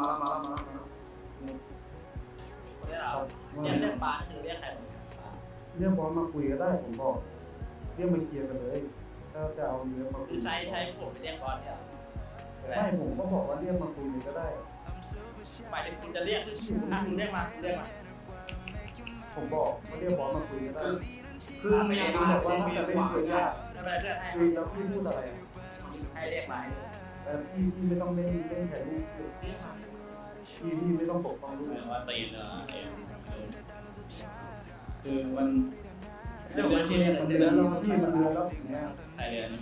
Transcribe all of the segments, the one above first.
มาแล้วมาแล้วมาแล้วมาแล้วเรียกเราเรียกเรียกปาคือเรียกใครเรื่องบอสมาคุยก็ได้ผมบอก เรื่องมาเคลียร์กันเลยถ้าจะเอาเรื่อมาคุคืยอใช้ใช้ผมไปเรียกบอสเนี่ยไม่ผมก็บอกว่าเรื่องมาคุยก็ได้ หมายถึงคุณจะเรียกอะคุณเรียกมาเรียกมาผมบอกว่าเรื่องบอสมาคุยก็ได้คือเมียคุมาบอกว่าเมียจะขเล่นคุยยากไม่เป็นไรเพื่อนให้คุยแล้วพี่พูดอะไรให้เรียกมาแต่พี่พี่ไม่ต้องเล่นเล่นแข่ลูกพี่ พี่ไม่ต้องปกป้องลูกว่าตีนเหรอคือมันเรื่องเดืมันนที่มันเดืเดืออนนแล้วพี่มันเดือนแล้วอย่างเงี้ยใครเดือนนี้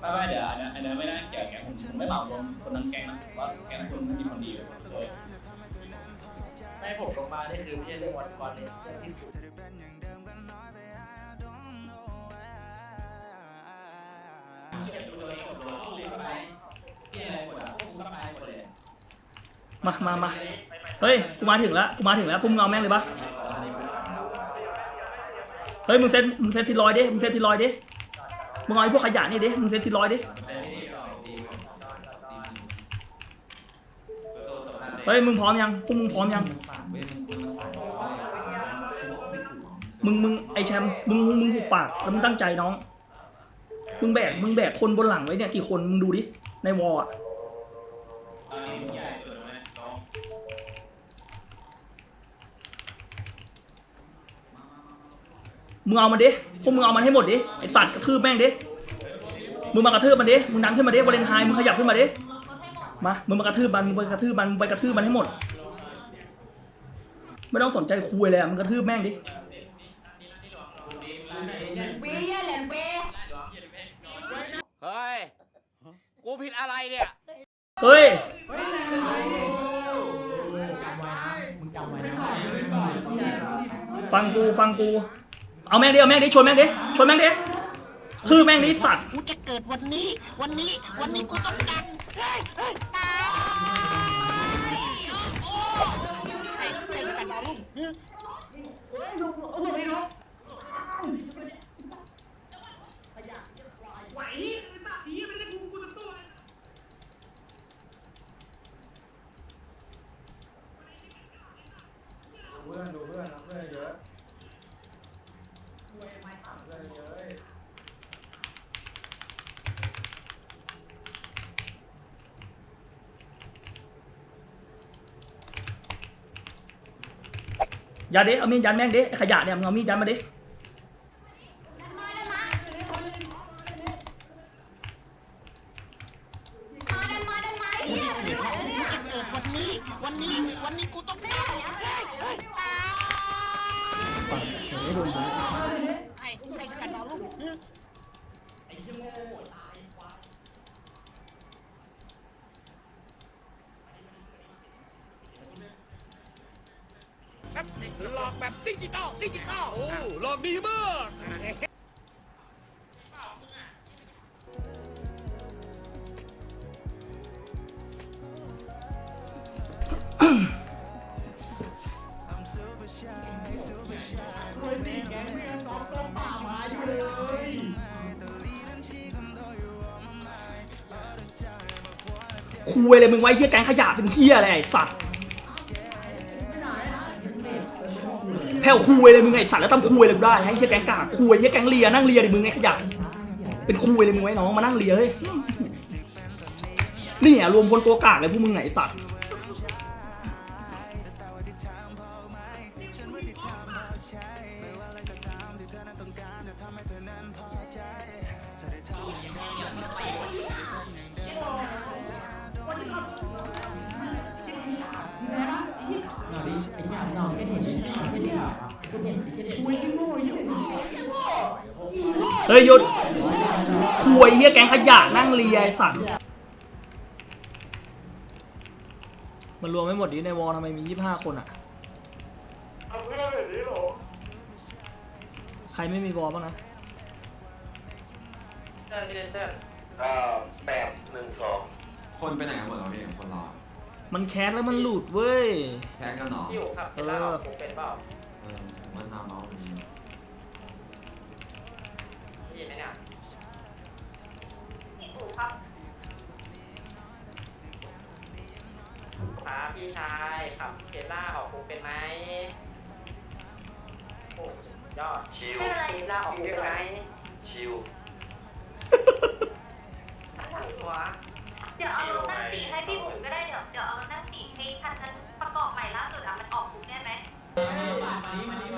ไม่ไม่เดี๋ยวอันนี้อันนี้ไม่ได้เกี่ยวกับแก๊งผมผมไม่เหมารวมคนทั้งแก๊งนะว่าแก๊งคุณมีคนดีอยู่เลยไม่ผมลงมานี่คือไม่ใช่เรื่องวันก่อนเลยเรื่องที่สุดเก็บเลยจบเลยเอาเลยไป พี่อะไรหมดอะพวกกูก็ไปหมดเลยมามามาเฮ้ย กูมาถึงแล้ว กูมาถึงแล้วพวกมึงเอาแม่งเลยปะเฮ้ย มึงเซตมึงเซตทีลอยดิ มึงเซตทีลอยดิ มึงเอาไอ้พวกขยะนี่ดิ มึงเซตทีลอยดิ เฮ้ย มึงพร้อมยัง พวกมึงพร้อมยัง มึง มึง ไอแชมป์ มึง มึงหุบปาก แล้วมึงตั้งใจน้อง มึงแบก มึงแบกคนบนหลังไว้เนี่ยกี่คน มึงดูดิ ในวอลอะมึงเอามันดิ พวกมึงเอามันให้หมดดิ ไอสัตว์กระทืบแม่งดิ มึงมากระทืบมันดิ มึงดันขึ้นมาดิวาเลนไทน์มึงขยับขึ้นมาดิ มา มึงมากระทืบมัน มึงไปกระทืบมัน มึงไปกระทืบมันให้หมด ไม่ต้องสนใจคุยเลยอะมึงกระทืบแม่งดิ กูผิดอะไรเนี่ย เฮ้ย ฟังกูฟังกู เอาแม่งดิเอาแม่งดิชนแม่งดิชนแม่งดิคือแม่งดิสัตว์ กูจะเกิดวันนี้ วันนี้ วันนี้กูต้องดังเฮ้ยเฮ้ยตายโอ้ใครใครกันดาวรุ่งฮึ เพื่อนดูเพื่อนนะเพื่อนเยอะเพื่อนเยอะ อ ย่าดิเอามีดยันแม่งดิไอ้ขยะเนี่ยมึงเอามีดยันมาดิมาดันมาดันมาเฮียกูจะเกิดวันนี้วันนี้กูต้องดังเฮ้ยเฮ้ยตายใครใครกันดาวรุ่ง หลอกแบบดิจิตอลดิจิตอลโอ้หลอกดีมากคุยเลยมึงไว้เฮียแก๊งขยะเป็นเฮียอะไรไอ้สัตว์ แผ่วคุยเลยมึงไอ้สัตว์แล้วทำคุยเลยกูได้ให้เฮียแก๊งกากคุยเฮียแก๊งเลียนั่งเลียดิมึงไอ้ขยะเป็นคุยเลยมึงไว้น้องมานั่งเลียเฮ้ยนี่อะรวมคนตัวกากเลยพวกมึงไหนสัตว์ เฮ้ยหยุดคุยเฮียแก๊งขยะนั่งเลียไอ้สัตว์มันรวมไม่หมดดิในวอลทำไมมียี่ห้าคนอะใครไม่มีวอลบ้างนะเชิญเชิญเชิญแปดหนึ่งสองคนไปไหนกันหมดแล้วพี่คนรอมันแคสแล้วมันหลุดเว้ยแค่กันหรอ พี่อยู่ครับเป็นเล่าผมเป็นเปล่า พี่ชายขับเคล่าออกคุกเป็นไหมโอ้สุดยอดชิวเคล่าออกคุกเป็นไหมชิว อะไรวะเดี๋ยวเอารถนั่งสีให้พี่บุ๋มก็ได้เดี๋ยวเดี๋ยวเอานั่งสีให้คันนั้นประกอบใหม่ล่าสุดอะมันออกคุกได้ไหมเป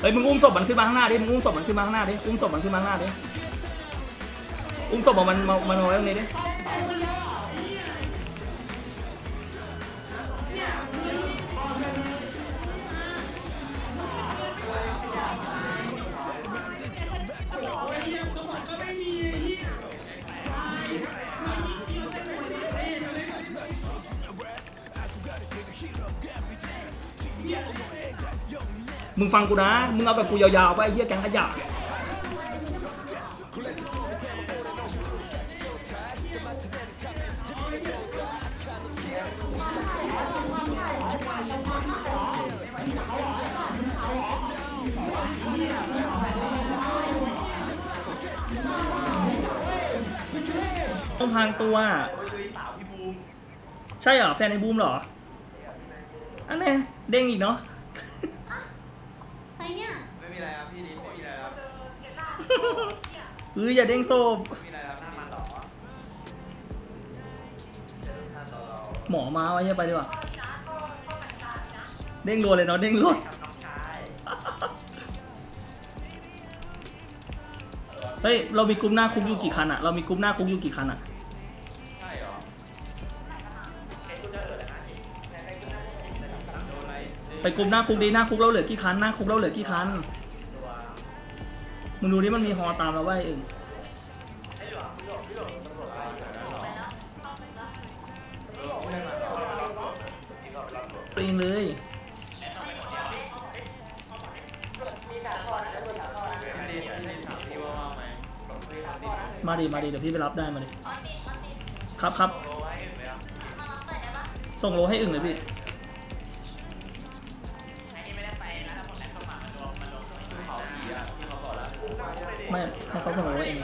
เฮ้ยมึงอุ้มศพมันขึ้นมาข้างหน้าดิ มึงอุ้มศพมันขึ้นมาข้างหน้าดิ อุ้มศพมันขึ้นมาข้างหน้าดิ อุ้มศพมันมามันมาไว้ตรงนี้ดิ มึงฟังกูนะ มึงเอาแบบกูยาวๆไปเหี้ยแกงขยะต้องพรางตัว ใช่เหรอ แฟนไอ้บูมเหรอ อันนี้เด้งอีกเนาะ ใครเนี่ย ไม่มีอะไรครับพี่ดิไม่มีอะไรครับ เอออย่าเด้งโซบไม่มีอะไรครับพี่ดิหมอมาไว้เหี้ยไปดีกว่าเด้งรัวเลยเนาะเด้งรัวกับน้องชายเฮ้ยเรามีกลุ่มหน้าคุกอยู่กี่คันอะเรามีกลุ่มหน้าคุกอยู่กี่คันอะใช่เหรอเอ็นกูจะเออเลยนะอีกในในกูน่าจะเอ็นเลยนะโดนอะไร ไปกลุ่มหน้าคุกดีหน้าคุกเราเหลือกี่คันหน้าคุกเราเหลือกี่คันตัว มึงดูดิมันมีฮอตามมาไว้เองปีนเลยมาดิมาดิเดี๋ยวพี่ไปรับได้มาดิครับครับส่งโลให้อึ่งเลยพี่ ไม่ให้เขาเส่งโลเอง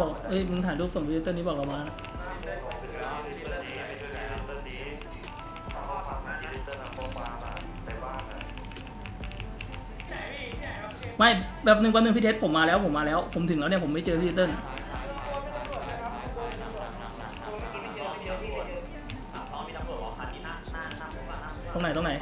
บอกเอ้ยมึงถ่ายรูปส่งวิดีโอนี้บอกเรามาไม่แบบหนึ่งวันหนึ่งพี่เทสผมมาแล้วผมมาแล้ว ผมถึงแล้วเนี่ยผมไม่เจอพี่เติ้ลตรวจบองไหนตรงไหน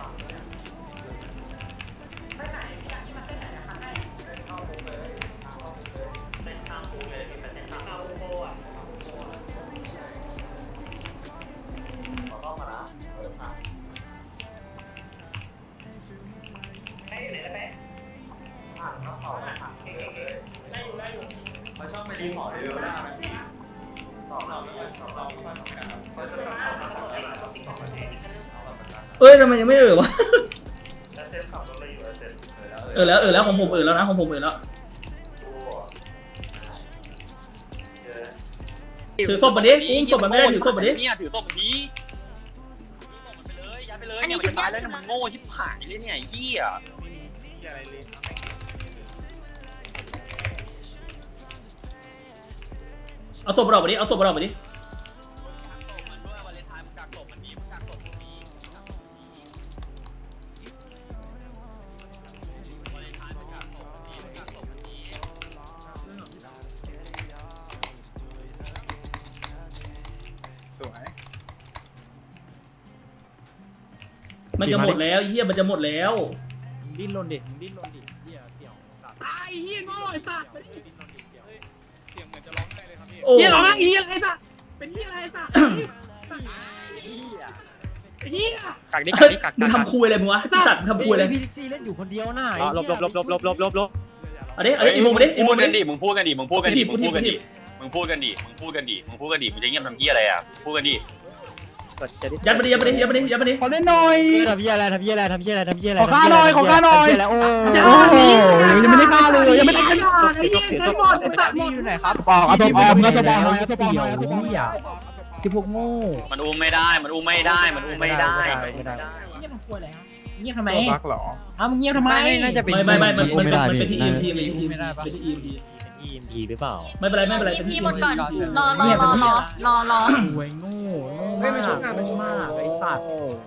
เขาชอบไปรีพอร์ตเร็วๆได้ไหมสอบเราไม่ค่อยสอบเราไม่ค่อยทำกันครับเขาจะทำเอาแบบประกันเอาแบบประกันเอ้ยทำไมยังไม่เอ่ยวะแล้วเซ็นขับรถอะไรอยู่แล้วเซ็นเออแล้วเออแล้วของผมเออแล้วนะของผมเออแล้ว ถือศพมาดิอุ้มศพมันไม่ได้ถือศพมาดิ เนี่ยถือศพมาดิถือศพมันไปเลยยัดไปเลยเนี่ยมันจะตายแล้วเนี่ยมันโง่ชิบหายเลยเนี่ยไอ้เหี้ย อะไรเลย เอาศพมาดรอกมาดิเอาศพมาราแบบนี้มันจะหมดแล้วเฮียมันจะหมดแล้ว ดิ้นรนดิดิ้นรนดิเฮียเสี่ยวตว์ไอเฮียโง่ไอ้ตว์ โอ้เหี้ยร้องไห้เหี้ยอะไรสัตว์เป็นเหี้ยอะไรสัตว์เหี้ยกักดิกัเฮ้กยดิกักมึงทำคุยอะไรมึงวะไอ้สัตว์มึงทำคุยอะไรพี่ซีเล่นอยู่คนเดียวน่ะลบลบลบลบลบลบลบลบเอาดิเอาดิอีโมมาดิอีโมพูดมากันดิดิมึงพูดกันดิมึงพูดกันดิกูมึงถีพูบดกูกันถีดิบมึงพูดกันดิมึงพูดกันดิมึงพูดกันดิมึงจะเงียบทำเหี้ยอะไรอะพูดกันดิ ยัดมาดิยัดมาดิยัดมาดิยัดมาดิขอเล่นหน่อยทำเหี้ยอะไรทำเหี้ยอะไรทำเหี้ยอะไรทำเหี้ยอะไรขอค่าหน่อยขอค่าหน่อยโอ้โอ้ยยังไม่ได้ฆ่าเลยยังไม่ได้ฆ่าเลยไอ้เหี้ยไอ้บอลไอ้สัตว์นี่อยู่ไหนครับปอกเอาตัวปลอมเอาตัวปลอมเอาตัวปลอมเอาตัวปลอมที่พวกโง่มันอุ้มไม่ได้มันอุ้มไม่ได้มันอุ้มไม่ได้ไม่ได้เงียบทำกลัวอะไรฮะเงียบทำไมบักหรออ้าวมึงเงียบทำไมน่าจะเป็นไม่ไม่ไม่มันมันไม่ได้มันเป็นที่พี่ EMP มันเป็นที่ไม่ได้ EMP ปะเป็นที่ EMP EMP หรือเปล่า ไม่เป็นไรไม่เป็นไรเป็นที่พี่หมด EMP ก่อน รอรอรอรอรอรอหวยโง่โง่มากโง่มากไอ้สัตว์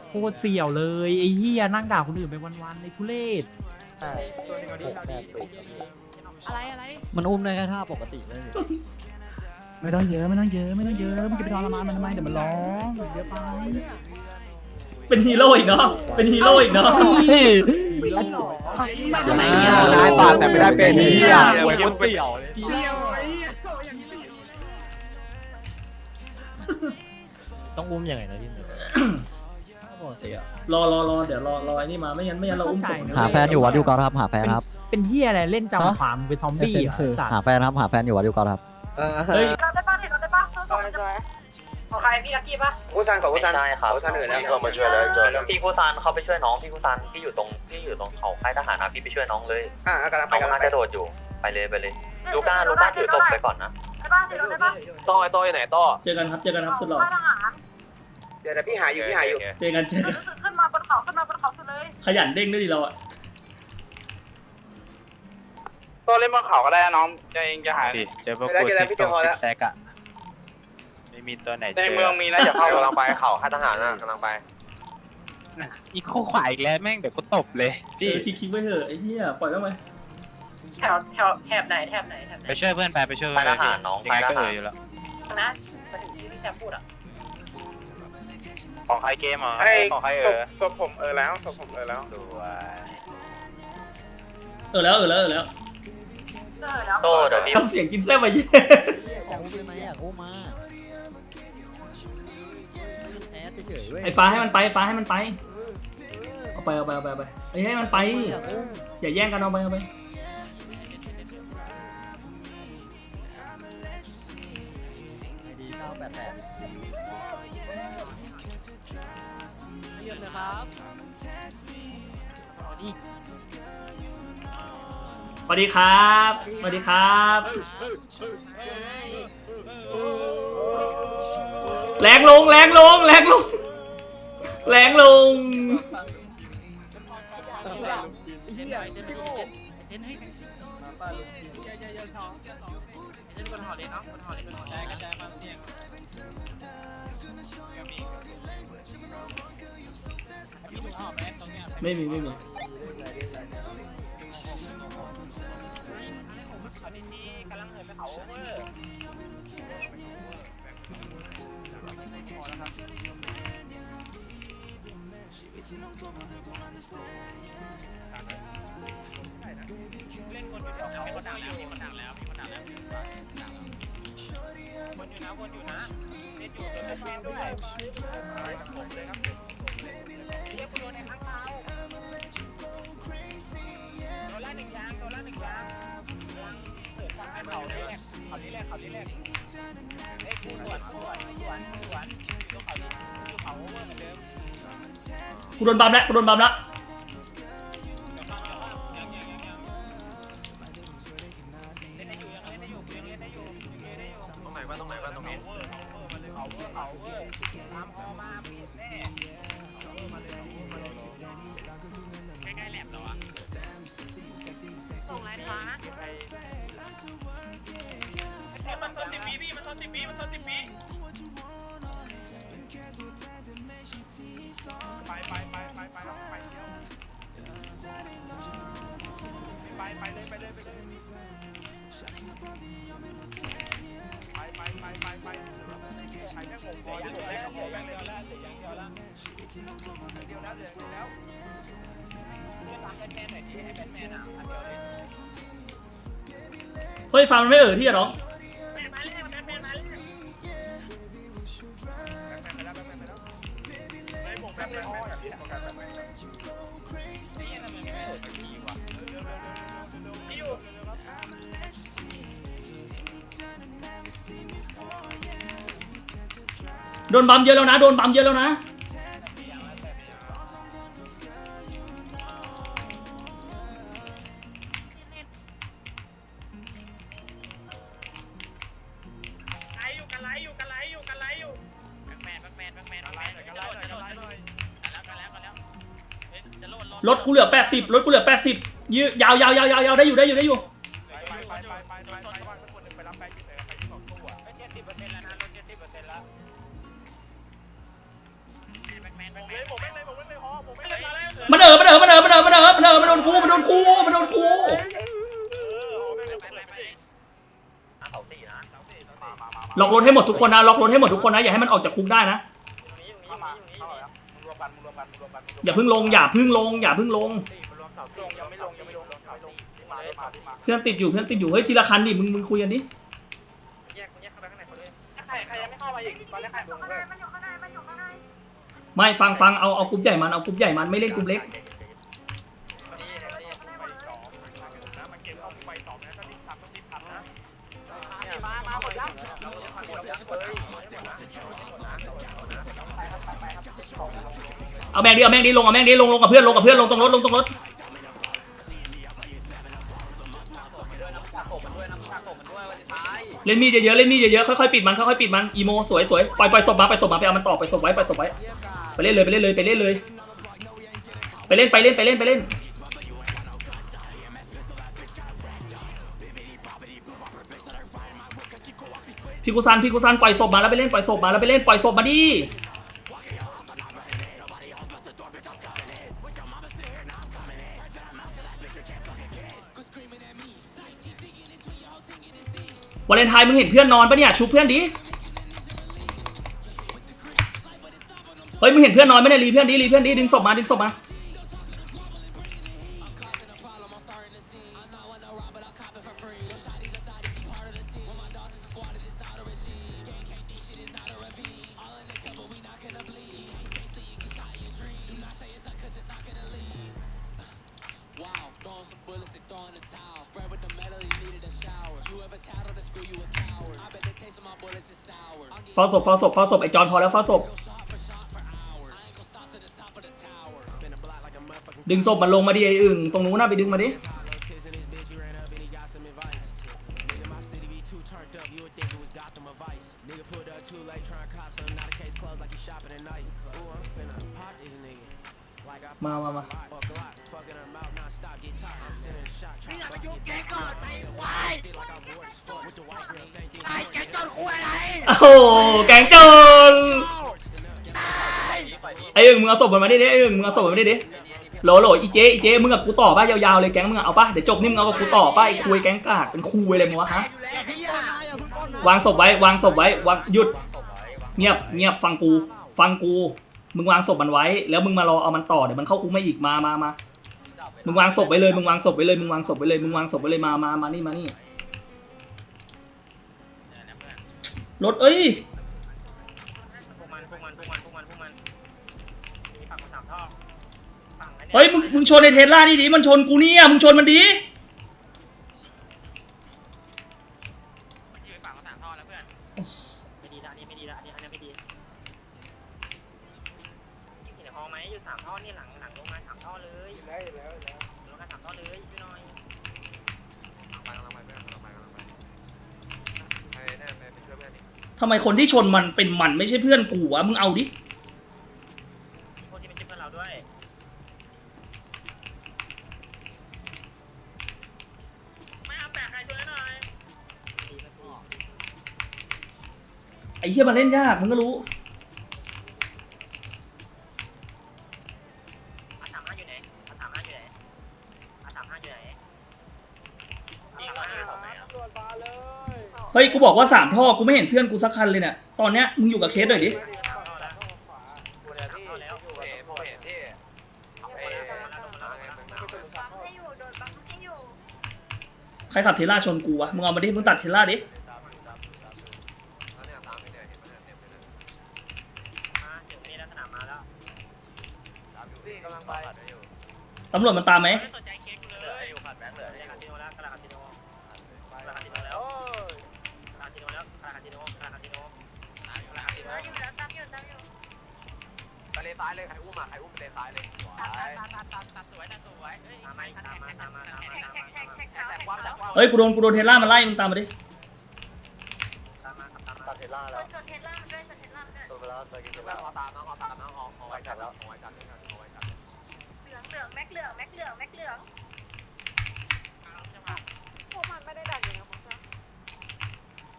โคตรเสี่ยวเลยไอ้เหี้ยนั่งด่าคนอื่นไปวันๆในทุเรศอะไรอะไรมันอุ้มได้แค่ท่าปกติเลยไม่ต้องเยอะไม่ต้องเยอะไม่ต้องเยอะมึงจะไปทรมานมันทำไมเดี๋ยวมันร้องเยอะไป เป็นฮีโร่อีกเนาะ เป็นฮีโร่อีกเนาะ มาทำไมเนี่ยได้ปากแต่ไม่ได้เป็นเหี้ยหวยคนเสี่ยวเที่ยวไอ้เหี้ยโซ่อย่างนี้ต้องอุ้มยังไงนะที่หนึ่งรอรอรอเดี๋ยวรอรอไอ้นี่มาไม่งั้นไม่งั้นเราอุ้มศพหาแฟนอยู่วัดอยู่กอนครับหาแฟนครับ เป็นเหี้ยอะไรเล่นจำความเป็นซอมบี้เหรอสัตว์หาแฟนครับหาแฟนอยู่วัดอยู่กอนครับ เฮ้ย เราได้ป่ะเราได้ป่ะสู้ๆจะ ของใครพี่ลักกี้ป่ะผู้ชายกับผู้ชายครับผู้ชายอื่นนะเรามาช่วยแล้วจนพี่กุซานเขาไปช่วยน้องพี่กุซานพี่อยู่ตรงพี่อยู่ตรงเขาค่ายทหารนะพี่ไปช่วยน้องเลย อ่ากำลังไปน้องกำลังน่าไปจะโดดอยู่ไปเลยไปเลยลูก้าลูก้าถือตบไปก่อนนะได้ป่ะเดี๋ยวได้ป่ะต้อไอ้ต้ออยู่ไหนต้อเจอกันครับเจอกันครับสุดหล่อค่ายทหารเดี๋ยวพี่หาอยู่พี่หาอยู่เจอกันเจอกันขึ้นมาบนเขาขึ้นมาบนเขาสุดเลย ขยันเด้งด้วยดิเราอะต้นเล่นบนเขาก็ได้น้องจะเองจะหาเจอพวกกูสิบสองสิบแซกอะ ไม่มีตัวไหนในเมืองมีนะอย่าเข้ากำลังไปเขาค่ายทหารนะกำลังไปอีกข้อขวาอีกแล้วแม่งเดี๋ยวกูตบเลยพี่คิดคิดไว้เถอะไอ้เหี้ยปล่อยเข้าไปแถวแถวแถบไหนแถบไหนแถบไหนไปช่วยเพื่อนไปไปช่วยเพื่อนค่ายทหารน้องยังไงก็ค่ายทหารเอ่ยอยู่แล้วนะมาถึงที่พี่แชมป์พูดอะของใครเกมเหรอของใครเออศพผมเออแล้วศพผมเออแล้วดูว่าเออแล้วเออแล้วเออแล้วเออแล้วโตเดี๋ยวพี่ทำเสียงกินแซ่บไปเหี้ยอยากอุ้มไหมอยากอุ้มมา เฉยๆเว้ยไอ้ฟ้าให้มันไปฟ้าให้มันไปเอาไปเอาไปเอาไปเอาไปไอ้ให้มันไป อยากอุ้มอย่าแย่งกันเอาไปเอาไปดีเก้าแปดแปดเยี่ยมเลยครับสวัสดีครับสวัสดีครับแรงลงแรงลงแรงลง แรงลง ไม่มีไม่มี เล่นคนอยู่เขามีคนดังแล้วมีคนดังแล้วมีคนดังแล้วคนอยู่นะคนอยู่นะเล่นอยู่เป็นเพื่นด้วยไปกับผมเลยครับเรียกคุณโดนในครั้งเราโดนล่าหนึ่งยางโดนล่าหนึ่งยางเขาเที่แรกเขาที่แรกเขาที่แรกเอ้ยคุณหวนคุณหวนคุณหวน บัมแล้วกูโดนบัมแล้วตรงไหนบ้างตรงไหนบ้างตรงนี้ส่งไรฟ้ามันตอนสิบปีพี่มันตอนสิบปีมันตอนสิบปี ไปไปไปไปไปไปเที่ยวไปไปเลยไปเลยไปเลยไปไปไปไปไปใช้แค่หกพอยังเหลือแค่หกแม่งเลยแล้วเหลือยังเดียวแล้วเดียวแล้วเหลือเดียวแล้วเรียกตามแบทแมนหน่อยดิให้แบทแมนอะอันเดียวเลยเฮ้ยฟาร์มมันไม่เออที่อะเนาะ โดนบัมเยอะแล้วนะ โดนบัมเยอะแล้วนะ ถกูเหลือ80รถกูเหลือ80ยืยาวยาวยาวยาวยาวได้อยู่ได้อยู่ได้อยู่ไปไปไปไปไปไปไปคนหนึ่งไปรับไปที่ไหนไปที่สองตู้อะเจ็ดสิบเปอร์เซ็นต์แล้วนะรถเจ็ดสิบเปอร์เซ็นต์แล้วผมเลยผมไม่เลยผมไม่เลยฮอผมไม่เลยมาแล้วมันเออมันเออมันเออมันเออมันเออมันเออมันโดนกูมันโดนกูมันโดนกูเขาสี่นะล็อกรถให้หมดทุกคนนะล็อกรถให้หมดทุกคนนะอย่าให้มันออกจากคุกได้นะเข้ามาเข้าแล้วมึงรวมกันมึงรวมกันมึงรวมกันอย่าเพิ่งลงอย่าเพิ่งลงอย่าเพิ่งลงมันรวมเสา ลงยังไม่ลงยังไม่ลงเสาลงที่มาที่มาที่มาเพื่อนติดอยู่เพื่อนติดอยู่เฮ้ยทีละคันดิมึงมึงคุยกันดิแยกแยกเข้าไปข้างในคนเลยใครใครยังไม่เข้ามาอีกตอนแรกใครลงเลยมันอยู่ข้างในมันอยู่ข้างในไม่ฟังฟังเอาเอากรุ๊ปใหญ่มันเอากรุ๊ปใหญ่มันไม่เล่นกรุ๊ปเล็กนี่นี่นี่ไปสองนะมันเก็บเข้าไปสองนะก็รีบทำต้องรีบทำนะมามาหมดแล้วหมดแล้วเลยเอาแม่งดิเอาแม่งดิลงเอาแม่งดิลงลงกับเพื่อนลงกับเพื่อนลงตรงรถลงตรงรถ เล่นมีดเยอะๆเล่นมีดเยอะๆค่อยๆปิดมันค่อยๆปิดมันอีโมสวยสวยปล่อยปล่อยศพมาปล่อยศพมาไปเอามันต่อไปศพไว้ไปศพไว้ไปเล่นเลยไปเล่นเลยไปเล่นเลย ไปเล่นไปเล่นไปเล่นไปเล่น พี่กุซันพี่กุซันปล่อยศพมาแล้วไปเล่นปล่อยศพมาแล้วไปเล่นปล่อยศพมาดิ วาเลนไทน์มึงเห็นเพื่อนนอนปะเนี่ยชุบเพื่อนดิเฮ้ยมึงเห็นเพื่อนนอนไหมเนี่ยรีเพื่อนดิรีเพื่อนดิดึงศพมาดึงศพมาาศพเฝ้าศพเฝ้าศพไอจอนพอแล้วเฝ้าศพดึงศพมันลงมาดิไออึ่งตรงนู้นน่ะไปดึงมาดิมามามา โอ้โหแกงจนไอ้อึ่งมึงเอาศพมันมาดิดิไอ้อึ่งมึงเอาศพมันมาดิดิโหลโหลอีเจอีเจมึงกับกูต่อป่ะยาวๆเลยแก๊งมึงอะเอาป่ะเดี๋ยวจบนี่มึงเอากับกูต่อป่ะไอ้คุยแก๊งกากเป็นคุยอะไรมึงวะฮะวางศพไว้วางศพไว้วางหยุดเงียบเงียบฟังกู ฟังกู มึงวางศพมันไว้ แล้วมึงมารอเอามันต่อเดี๋ยวมันเข้าคุกมาอีกมามามา มึงวางศพไว้เลย มึงวางศพไว้เลย มึงวางศพไว้เลย มึงวางศพไว้เลย มามามานี่ มานี่ รถ เอ้ย พวกมันพวกมันพวกมันพวกมันพวกมันมีฝั่งสามท่อฝั่งอันนี้เฮ้ย มึง มึงชนในเทสลานี่ดิ มันชนกูเนี่ย มึงชนมันดิ มคนที่ชนมันเป็นมันไม่ใช่เพื่อนกูวะมึงเอาดิมีคนที่เป็นเพื่อนเราด้วยไม่เอาแตกใครช่วยหน่อยไอ้เหี้ยมันเล่นยากมึงก็รู้ เฮ้ยกูบอกว่าสามท่อกูไม่เห็นเพื่อนกูสักคันเลยเนี่ยตอนเนี้ยมึงอยู่กับเคสหน่อยดิใครขับเทล่าชนกูวะมึงเอามาดิมึงตัดเทล่าดิตำรวจมันตามไหม เลยซ้ายเลยสวยสวยสวยตามมาตามมาตามมาตามมาตามมาแท็กแท็กเท้าแท็กเท้าเฮ้ยกูโดนกูโดนเทสล่ามาไล่มึงตามมาดิตามมาตามมาตัดเทล่าแล้วชนเทสลามันด้วยชนเทสลามันด้วยตัวแล้วตัวกินเดี๋ยวไปแล้วขอตามน้องตามน้องขอขอไว้จัดแล้วขอไว้จัดเลยครับขอไว้จัดเหลืองเหลืองแม็กเหลืองแม็กเหลืองแม็กเหลืองพวกมันไม่ได้ดักอย่างเงี้ยผมจะ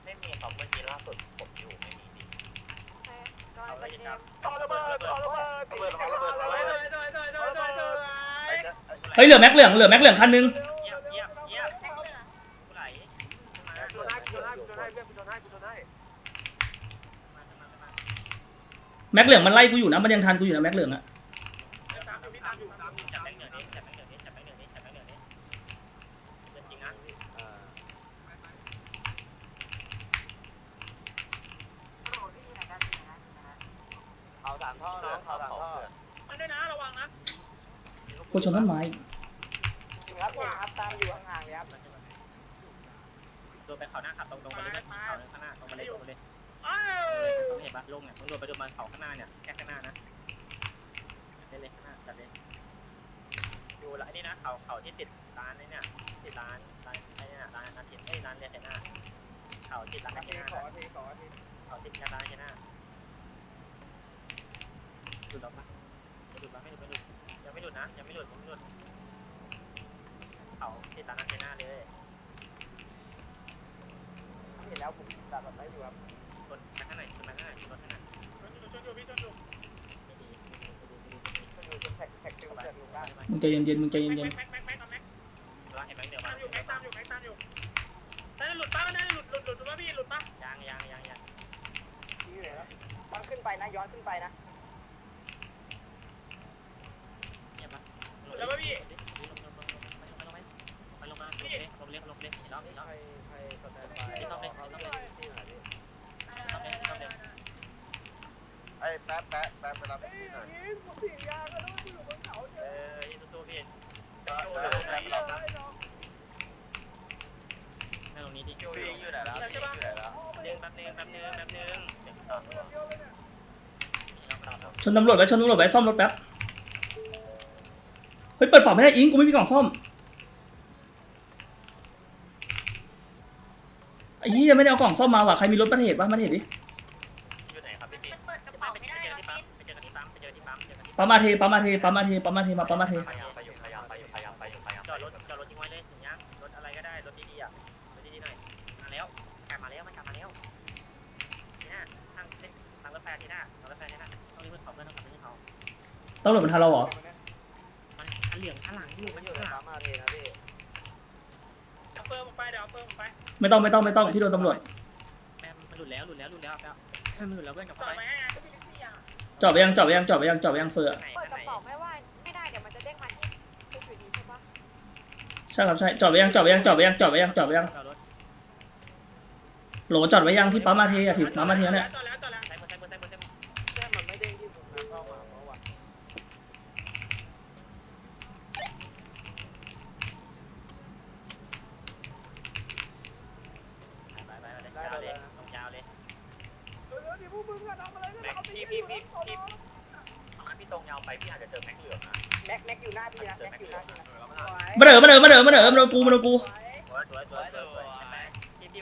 ไม่มีครับเมื่อกี้ล่าสุดผมอยู่ไม่ มีดิแพ้กำลังจะเกมต่อระเบิดต่อระเบิดระเบิดระเบิดระเบิดเฮ้ยเหลือแม็กเหลืองเหลือแม็กเหลืองคันนึงเยี่ยมเยี่ยมเยี่ยมแม็กเหลืองกูไหลมาชนให้ชนให้ชนให้เพื่อนให้ชนให้แม็กเหลืองมันไล่กูอยู่นะมันยังทันกูอยู่นะแม็กเหลืองอะ ตามอยู่ตามอยู่ตามอยู่จับแบงค์เหนือนี้จับแบงค์เหนือนี้จับแบงค์เหนือนี้จับแบงค์เหนือนี้เป็นจริงนะ เอาสามท่อน้องเอาสามท่อ มันด้วยนะระวังนะ กูชนต้นไม้จริงครับจริงครับตามอยู่ห่างๆเลยครับโดนไปเขาหน้าขับตรงตรงไปเลยเขาข้างหน้าตรงไปเลยตรงไปเลยต้องเห็นปะลงเนี่ยต้องโดนไปโดนมาเขาข้างหน้าเนี่ยแค่ข้างหน้านะเล่นเลยข้างหน้าจัดเลยดูละนี่นะเขาเขาที่ติดร้านนี่เนี่ยติดร้านร้านไอ้นี่ร้านอาทิตย์ไอ้ร้านเรียนเซน่าเขาติดร้านเซน่าเขาติดร้านเซน่าหลุดหรอปะหลุดปะไม่หลุดไม่หลุด ยังไม่หลุดนะ ยังไม่หลุดยังไม่หลุดเขาติดร้านเซน่าเลยเห็นแล้วผมตัดแบบไม่อยู่ครับกดไปข้างไหนกดไปข้างไหนกดข้างไหนชนอยู่พี่ชนอยู่ไม่ดีไม่ดีไม่ดีไม่ดีมันอยู่แท็กแท็กตึงแท็กลุงได้มึงใจเย็นๆมึงใจเย็นแม็กแม็กแม็กแม็กแม็กเห็นไหมเดี๋ยวมาอยู่แม็กตามอยู่แม็กตามอยู่ได้หลุดป้าได้หลุดหลุดหลุดหลุดป่ะพี่หลุดป่ะยังยังยังยังที่ไหนครับต้องขึ้นไปนะย้อนขึ้นไปนะ เนี่ยป่ะหลุด แล้วป่ะพี่ลงลงลงลงไปลงไปไปลงมาลงเลยลงเลยลงเลยอีกรอบอีกรอบใครสแตนบายไม่ต้องเลยไม่ต้องเลยที่ไหนพี่ต้องเลยต้องเลยไอ้แป๊บแป๊บแป๊บไปรับที่หน่อยเออยิงตัวพี่แป๊บแป๊บแป๊บรับนะนั่งตรงนี้ดิพี่อยู่ไหนแล้วพี่อยู่ไหนแล้วนึงแป๊บนึงแป๊บนึงแป๊บนึงชนตำรวจไว้ชนตำรวจไว้ซ่อมรถแป๊บ เฮ้ยเปิดปรับไม่ได้อิงกูไม่มีกล่องซ่อมไอ้เหี้ยไม่ได้เอากล่องซ่อมมาว่ะใครมีรถประเทศบ้างมาเทศดิอยู่ไหนครับพี่พี่มันเปิดกระเป๋าไปไม่เจได้อหรอที่ปั๊มพี่ไปเจอกันที่ปั๊มไปเจอที่ปั๊มเจอกันที่ปั๊มอาเทปั๊มอาเทปั๊มอาเทปั๊มอาเทมาปั๊มอาเทพยายามไปอยู่พยายามไปอยู่พยายามไปอยู่พยายามจอดรถจอดรถทิ้งไว้เลยถึงยังรถอะไรก็ได้รถดีๆอะรถดีๆหน่อยมาแล้วกลับมาแล้วมันกลับมาแล้วทีน่าทางทางรถไฟทีน่าทางรถไฟทีน่าต้องรีบเขาเพื่อนต้องขับเพื่อนเขาตำรวจมันทันเราเหรอ ไปไม่ต้องไม่ต้องไม่ต้องพี่โดนตำรวจแม่มันหลุดแล้วหลุดแล้วหลุดแล้วแล้วมันหลุดแล้วเพื่อนกลับไปจอดไปยังจอดไปยังจอดไปยังจอดไปยังเฟอร์อะไหนเปิดข้างกไหนระเป๋าไม่ว่าไม่ได้เดี๋ยวมันจะเด้งมาที่ทุกอยู่ดีใช่ปะใช่ครับใช่จอดไปยังจอดไปยังจอดไปยังจอดไปยังจอดไปยังจอดรถโหลจอดไว้ยังที่ปั๊มอาเทอะที่ปั๊มอาเทเนี่ยจอดแล้ว กอยู่หน้าพี่นะแม็กอยู่หน้าพี่นะ มาเด๋อมาเด๋อมาเด๋อมาเด๋อมาเด๋อกู